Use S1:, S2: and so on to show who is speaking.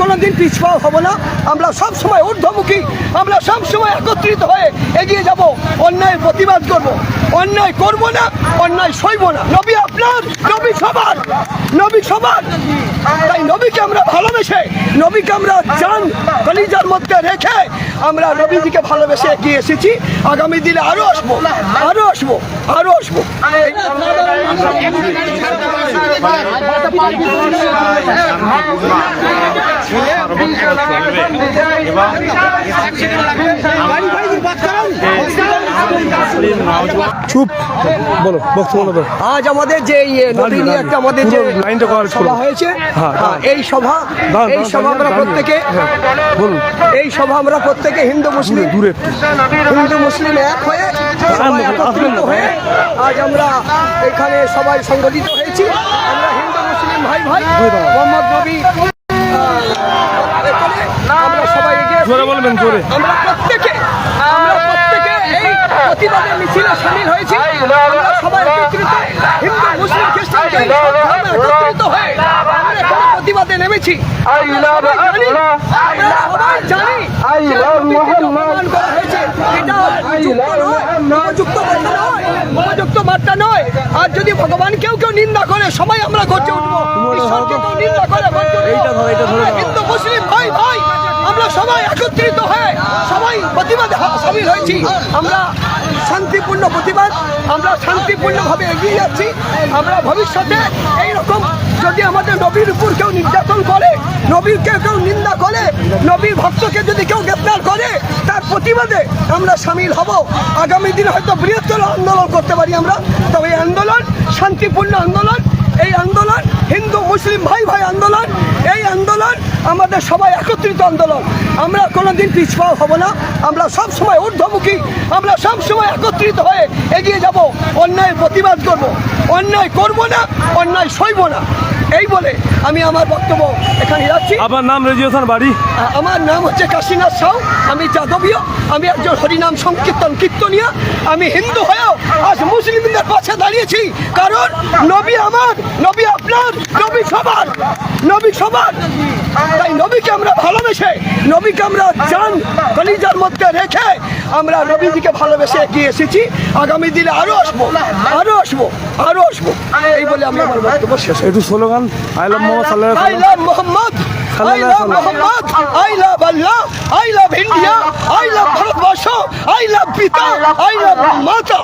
S1: কোনোদিন পিছপা হব না। আমরা সব সময় ঊর্ধ্বমুখী। আমরা সব সময় একত্রিত হয়ে এগিয়ে যাব। অন্যায়ের প্রতিবাদ করব। অন্যায় করব না, অন্যায় সইব না। নবী আপনার, নবী সবার নবী সবার। তাই নবীকে আমরা ভালোবেসে, নবীকে আমরা জান, কলিজার মধ্যে রেখে আমরা নবীজিকে ভালোবেসে এগিয়ে এসেছি। আগামী দিনে আরও আসব আরও আসব আরও আসব।
S2: চুপ। বলো বক্তব্য বলো।
S1: আজ আমাদের যে ইয়ে নবী নিয়ে একটা আমাদের যে
S2: লাইনটা
S1: সভা হয়েছে
S2: হ্যাঁ,
S1: হ্যাঁ, এই সভা এই সভা আমরা প্রত্যেকে
S2: হ্যাঁ, বলুন।
S1: এই সভা আমরা প্রত্যেকে হিন্দু মুসলিম।
S2: দূরে।
S1: হিন্দু মুসলিম এক হয়ে। হয়ে আজ আমরা এখানে সবাই সংগঠিত হয়েছি। ভাই ভাই মোহাম্মদ নবী আমরা সবাই এগিয়ে
S2: জোরে বলবেন জোরে।
S1: আমরা প্রত্যেকে আমরা প্রত্যেকে এই প্রতিবাদের মিছিলে সামিল হয়েছি। আমরা সবাই একত্রিত হিন্দু মুসলিম খ্রিস্টান জৈন সব ধর্ম একত্রিত হয়ে আমরা এখানে প্রতিবাদে নেমেছি। আমরা জানি আমরা সবাই জানি যে নবীকে অপমান করা হয়েছে। এটা নয়, উপযুক্ত বার্তা নয়। আর যদি ভগবান কেউ কেউ নিন্দা করে সবাই আমরা গর্জে উঠবো। ঈশ্বরকে কেউ নিন্দা করে হিন্দু মুসলিম ভাই ভাই আমরা সবাই একত্রিত হয়ে সবাই প্রতিবাদে সামিল হয়েছি। আমরা শান্তিপূর্ণ প্রতিবাদ আমরা শান্তিপূর্ণভাবে এগিয়ে যাচ্ছি। আমরা ভবিষ্যতে এই রকম যদি আমাদের নবীর উপর কেউ নির্যাতন করে নবীরকে কেউ নিন্দা করে নবীর ভক্তকে যদি কেউ গ্রেপ্তার করে প্রতিবাদে আমরা সামিল হব। আগামী দিনে হয়তো বৃহত্তর আন্দোলন করতে পারি আমরা। তবে এই আন্দোলন, শান্তিপূর্ণ আন্দোলন, এই আন্দোলন, হিন্দু, মুসলিম, ভাই ভাই আন্দোলন, এই আন্দোলন, আমাদের সবাই একত্রিত আন্দোলন। আমরা কোনোদিন পিছপা হব না। আমরা সব সময় ঊর্ধ্বমুখী। আমরা সব সময় একত্রিত হয়ে এগিয়ে যাব। অন্যায় প্রতিবাদ করব। অন্যায় করব না, অন্যায় সইব না। এই বলে আমি আমার বক্তব্য এখানে যাচ্ছি
S2: আমার নাম রেজিওসান বাড়ি।
S1: আমার নাম হচ্ছে কাশীনাথ সাউ আমি যাদবীয় আমি একজন হরিনাম সংকীর্তন কীর্তনীয় আমি হিন্দু হয়েও আজ মুসলিমদের পাশে দাঁড়িয়েছি। কারণ নবী আমার নবী আপনার নবী সবার নবী সবার। তাই নবীকে আমরা ভালোবেসে নবীকে আমরা জান কলিজার মধ্যে রেখে আমরা নবীজিকে ভালোবেসে এগিয়ে এসেছি। আগামী দিনে আরও আসব আরও আসব আরও আসব। এই বলে আমি আমার বক্তব্য শেষ
S2: একটু slogan I love Muhammad
S1: I love Muhammad. I love Muhammad. I love Allah. I love India. I love Bharatbasha. I love Pita. I love Mata.